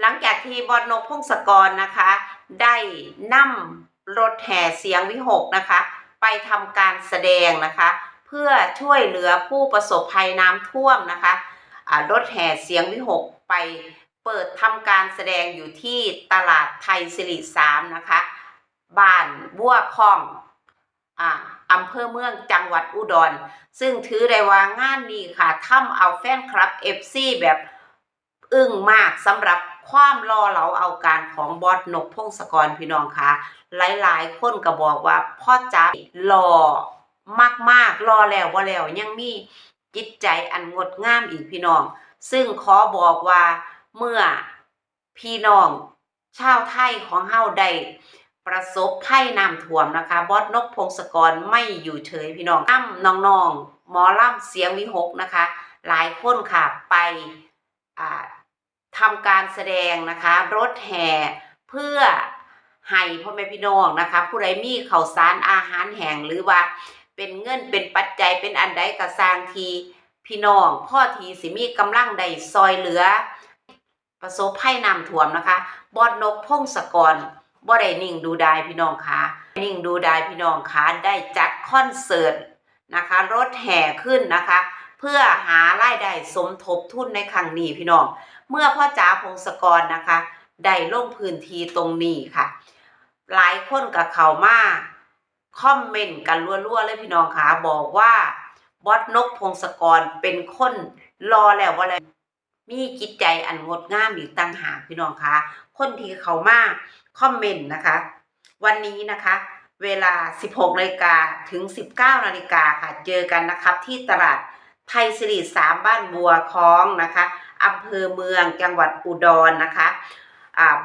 หลังจากที่บอดนกพงศกรนะคะ ได้นำรถแห่เสียงวิหกนะคะ ไปทำการแสดงนะคะ เพื่อช่วยเหลือผู้ประสบภัยน้ำท่วมนะคะรถแห่เสียงวิหกไปเปิดทำการแสดงอยู่ที่ตลาดไทยสิริสามนะคะ บ้านบัวคลองอำเภอเมืองจังหวัดอุดร ซึ่งถือได้ว่างานนี้ค่ะทำเอาแฟนคลับ FC แบบอึ้งมากสำหรับ ความรอเหลาเอาการของบอสนกพงศกรพี่น้องคะหลายๆ คนก็บอกว่าพ่อจ๋ารอมากๆรอแล้วบ่แล้วยังมีจิตใจอันงดงามอีกพี่น้อง ซึ่งขอบอกว่าเมื่อพี่น้องชาวไทยของเฮาได้ประสบภัยน้ำท่วมนะคะ บอสนกพงศกรไม่อยู่เฉยพี่น้องน้ำน้องๆหมอล่ำเสียงวิหกนะคะ หลายคนค่ะไปอ่า ทำการแสดงนะคะรถแห่เพื่อให้พ่อแม่พี่น้องนะคะ ผู้ใดมีข้าวสารอาหารแห้งหรือว่าเป็นเงินเป็นปัจจัยเป็นอันใดกระสร้างทีพี่น้องพ่อทีสิมีกำลังใดซอยเหลือ ประสบภัยน้ำท่วมนะคะ บอดนกพงศกรบ่ได้นิ่งดูดายพี่น้องคะนิ่งดูดายพี่น้องคะได้จัดคอนเสิร์ตนะคะ รถแห่ขึ้นนะคะ เพื่อหารายได้สมทบทุนในครั้งนี้พี่น้อง เมื่อพ่อจ๋าพงศกรนะคะได้ลงพื้นที่ตรงนี้ค่ะ หลายคนกับเขามาคอมเมนต์กันรัวๆเลยพี่น้องค่ะบอกว่าบอสนกพงศกรเป็นคนรอแล้วว่าอะไรมีจิตใจอันงดงามอีกต่างหากพี่น้องค่ะคนที่เขามาคอมเมนต์นะคะ วันนี้นะคะ เวลา 16นาฬิกาถึง 19นาฬิกาค่ะ เจอกันนะครับที่ตลาด ไทยสิริสามบ้านบัวคลองนะคะอำเภอเมืองจังหวัดอุดรนะคะ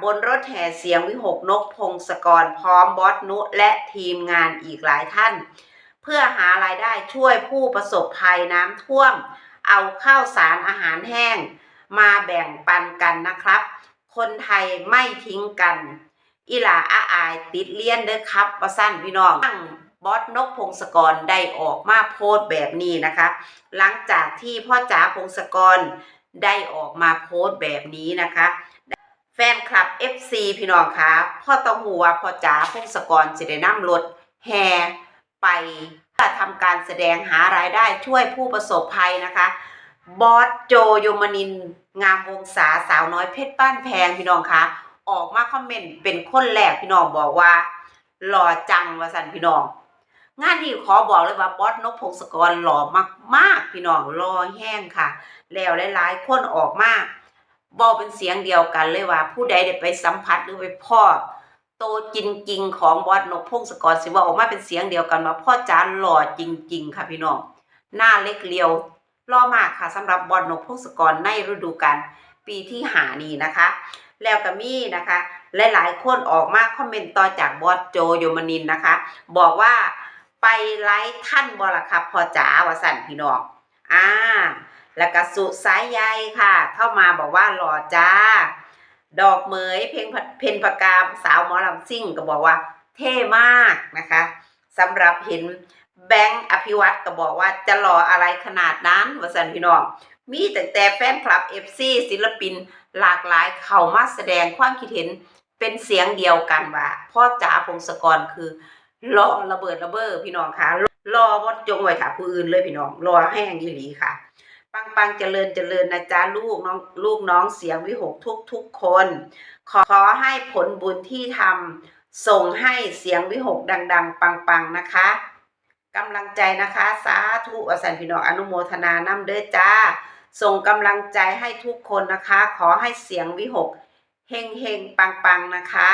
บนรถแห่เสียงวิหกนกพงศกรพร้อมบอสนุและทีมงานอีกหลายท่าน เพื่อหารายได้ช่วยผู้ประสบภัยน้ำท่วม เอาข้าวสารอาหารแห้ง มาแบ่งปันกันนะครับ คนไทยไม่ทิ้งกัน อีหลาอาอายติดเลี้ยนเด้อครับประสั้นพี่น้อง บอสนกพงศกรได้ออกมาโพสต์แบบนี้นะคะ หลังจากที่พ่อจ๋าพงศกรได้ออกมาโพสต์แบบนี้นะคะ แฟนคลับ FC พี่น้องคะพ่อต้องหูว่าพ่อจ๋าพงศกรจะได้นำรถแห่ไปเพื่อทำการแสดงหารายได้ช่วยผู้ประสบภัยนะคะบอสโจโยมนิน งามวงศาสาวน้อยเพชรบ้านแพงพี่น้องคะออกมาคอมเมนต์เป็นคนแรกพี่น้องบอกว่า หล่อจังว่าสันพี่น้อง งานนี้ขอบอกเลยว่าบอสนกพงศกรหล่อมากๆ พี่น้องหล่อแห้งค่ะ แล้วหลายๆคนออกมาบอกเป็นเสียงเดียวกันเลยว่า ผู้ใดได้ไปสัมผัสหรือไปพ่อโตจริงๆของบอสนกพงศกรสิว่าออกมาเป็นเสียงเดียวกันว่าพ่อจานหล่อจริง ๆ ค่ะพี่น้องหน้าเล็กเลียวหล่อมากค่ะสำหรับบอสนกพงศกรในฤดูกาลปีที่หานี้นะคะ แล้วก็มีนะคะ หลายๆคนออกมาคอมเมนต์ต่อจากบอสโจโยมนินนะคะ บอกว่า ไปไลฟ์ท่านบอละครับพ่อจ๋าวาสันพี่น้องอ่าแล้วก็สุสายใยค่ะ เข้ามาบอกว่าหล่อจ้า ดอกเหมยเพลงเพนประกามสาวหมอลำซิ่งก็บอกว่า เท่มากนะคะสำหรับเห็นแบงค์อภิวัตก็บอกว่าจะหล่ออะไรขนาดนั้นวสันพี่น้อง มีแต่แต่แฟนคลับ FC ศิลปินหลากหลายเข้ามาแสดงความคิดเห็นเป็นเสียงเดียวกันว่า พ่อจ๋าพงศกรคือ รอระเบิดระเบ้อพี่น้องค่ะรอบ่จงไว้ค่ะ ผู้อื่นเลยพี่น้อง รอแห้งอีหลีค่ะ ปังปังเจริญเจริญนะจ๊ะลูกน้องลูกน้องเสียงวิหกทุกทุกคน ขอขอให้ผลบุญที่ทำส่งให้เสียงวิหกดัง ๆ ปังๆนะคะกำลังใจนะคะ สาธุอสันพี่น้องอนุโมทนานำเด้อจ้า ส่งกำลังใจให้ทุกคนนะคะ ขอให้เสียงวิหกเฮงเฮงปังปังนะคะ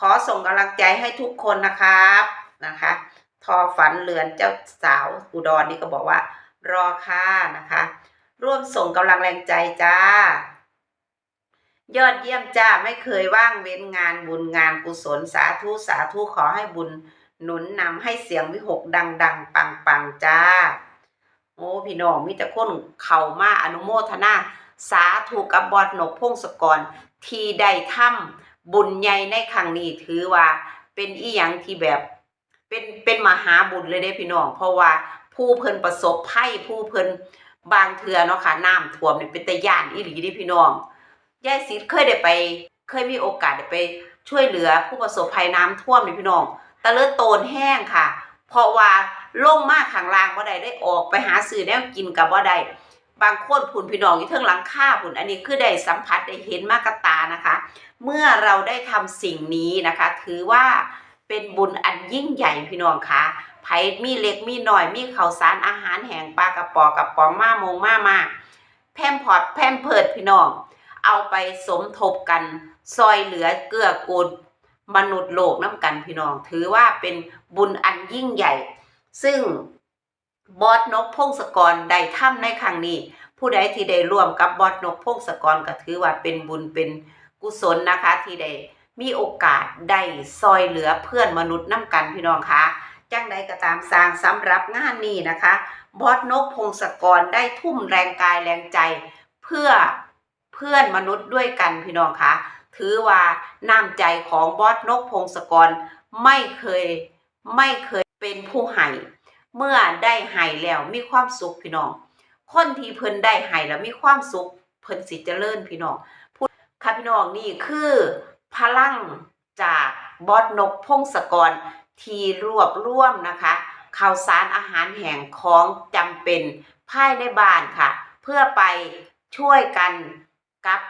ขอส่งกำลังใจให้ทุกคนนะครับนะคะ ทอฝันเรือนเจ้าสาวอุดรนี่ก็บอกว่า รอค่ะนะคะ ร่วมส่งกำลังแรงใจจ้า ยอดเยี่ยมจ้าไม่เคยว่างเว้นงานบุญงานกุศลสาธุสาธุขอให้บุญหนุนนำให้เสียงวิหกดัง ๆ ปังๆจ้า โอ้พี่น้องมีแต่คนเข้ามาอนุโมทนาสาธุกับบอดนกพงศกร ที่ได้ทำ บุญใหญ่ในครั้งนี้ถือว่า เป็นอีหยังที่แบบเป็นเป็นมหาบุญเลยเด้พี่น้อง เพราะว่าผู้เพิ่นประสบภัยผู้เพิ่นบางเทือเนาะค่ะน้ำท่วมนี่เป็นตะย่านอีหลีเด้พี่น้องยายสิทธิ์เคยได้ไป เคยมีโอกาสได้ไป ช่วยเหลือผู้ประสบภัยน้ำท่วมนี่พี่น้องตะเลิดโตนแห้งค่ะ เพราะว่าลงมากข้างล่างบ่ได้ได้ออกไปหาซื้อแนวกินกับบ่ได้ บางคนผุนพี่น้องอยู่เทิงหลังคาผุนอันนี้คือได้สัมผัสได้เห็นมากตานะคะ เมื่อเราได้ทำสิ่งนี้นะคะ ถือว่าเป็นบุญอันยิ่งใหญ่พี่น้องคะไผมีเล็กมีหน่อยมีข้าวสารอาหารแห้งปลากระป๋อกระป๋องมามงมามาแพมพอดแพมเพิดพี่น้อง เอาไปสมทบกัน ซอยเหลือเกื้อกูลมนุษย์โลกน้ำกันพี่น้อง ถือว่าเป็นบุญอันยิ่งใหญ่ ซึ่ง บอสนกพงศกรได้ทำในครั้งนี้ ผู้ใดที่ได้ร่วมกับบอสนกพงศกรก็ถือว่าเป็นบุญเป็นกุศลนะคะที่ได้มีโอกาสได้ซอยเหลือเพื่อนมนุษย์น้ำกันพี่น้องคะจังใดก็ตามสร้างสำหรับงานนี้นะคะ บอสนกพงศกรได้ทุ่มแรงกายแรงใจ เพื่อเพื่อนมนุษย์ด้วยกันพี่น้องคะถือว่าน้ำใจของบอสนกพงศกรไม่เคยไม่เคยเป็นผู้ให้ เมื่อได้ให้แล้วมีความสุขพี่น้อง คนที่เพิ่นได้ให้แล้วมีความสุขเพิ่นสิเจริญพี่น้องพูดค่ะพี่น้องนี่คือ พลังจากบอสนกพงศกรที่รวบรวมนะคะข่าวสารอาหารแห่งของจำเป็นภายในบ้านค่ะ เพื่อไปช่วยกันกับ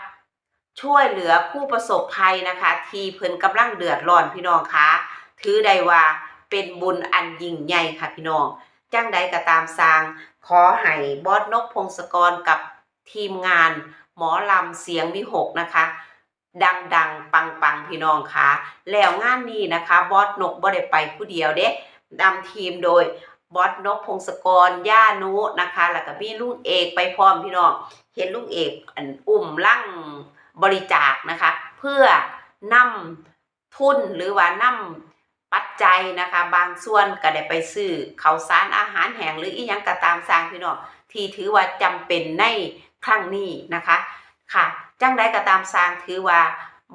ช่วยเหลือผู้ประสบภัยนะคะ ที่เพิ่นกำลังเดือดร้อนพี่น้องคะถือได้ว่า เป็นบุญอันยิ่งใหญ่ค่ะพี่น้องจังใดก็ตามสร้าง ขอให้บอสนกพงศกรกับทีมงาน หมอลำเสียงวิหกนะคะ ดังๆปังๆพี่น้องค่ะ แล้วงานนี้นะคะบอสนกบ่ได้ไปผู้เดียวเด้นำทีมโดยบอสนกพงศกรย่านุนะคะ แล้วก็มีลุงเอกไปพร้อมพี่น้อง เห็นลุงเอกอุ่มลั่งบริจาคนะคะ เพื่อนำทุนหรือว่านำ ปัจจัยนะคะ บางส่วนก็ได้ไปซื้อข้าวสารอาหารแห้งหรืออีหยังก็ตามสร้างพี่น้องที่ถือว่าจำเป็นในครั้งนี้นะคะค่ะจังใดก็ตามสร้างถือว่า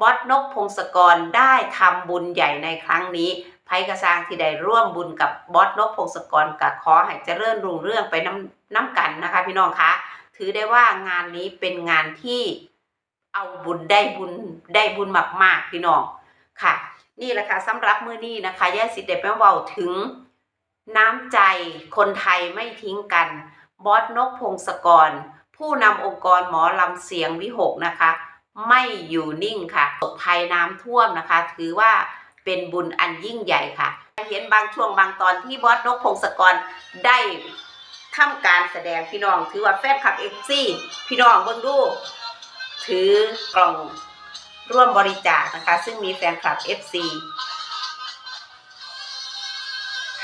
บอสนกพงศกรได้ทำบุญใหญ่ในครั้งนี้ไพกระสร้างที่ได้ร่วมบุญกับบอสนกพงศกรกับขอให้เจริญรุ่งเรื่องไปน้ำน้ำกันนะคะ พี่น้องคะถือได้ว่างานนี้เป็นงานที่เอาบุญได้บุญได้บุญมากๆ พี่น้องค่ะ นี่แหละค่ะสำหรับมื้อนี้นะคะย่าสิเด็ดแม่เว้าถึงน้ำใจคนไทยไม่ทิ้งกัน บอสนกพงศกร ผู้นำองค์กรหมอลำเสียงวิหกนะคะ ไม่อยู่นิ่งค่ะตกภัยน้ำท่วมนะคะ ถือว่าเป็นบุญอันยิ่งใหญ่ค่ะ เห็นบางช่วงบางตอนที่บอสนกพงศกรได้ทำการแสดงพี่น้อง ถือว่าแฟนคลับเอฟซีพี่น้องเบิ่งดู ถือกล่อง ร่วมบริจาคนะคะ ซึ่งมีแฟนคลับ FC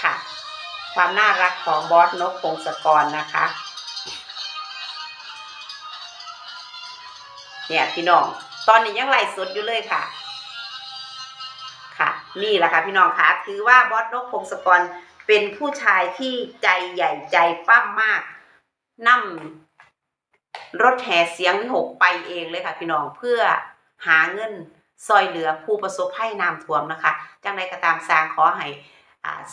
ค่ะ ความน่ารักของบอสนกพงศกรนะคะ เนี่ยพี่น้อง ตอนนี้ยังไลฟ์สดอยู่เลยค่ะ ค่ะ นี่แหละค่ะพี่น้องคะถือว่าบอสนกพงศกรเป็นผู้ชายที่ใจใหญ่ใจปั้มมากนำรถแห่เสียงวิหกไปเองเลยค่ะพี่น้องเพื่อ หาเงินซอยเหลือผู้ประสบภัยน้ำท่วมนะคะ จังใดก็ตามสร้างขอให้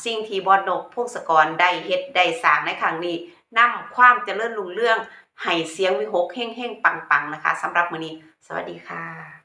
สิ่งที่บอสนกพงศกรได้เฮ็ดได้สร้างในครั้งนี้นำความเจริญรุ่งเรื่องให้เสียงวิหกเฮ่งๆปังๆนะคะสำหรับมื้อนี้ สวัสดีค่ะ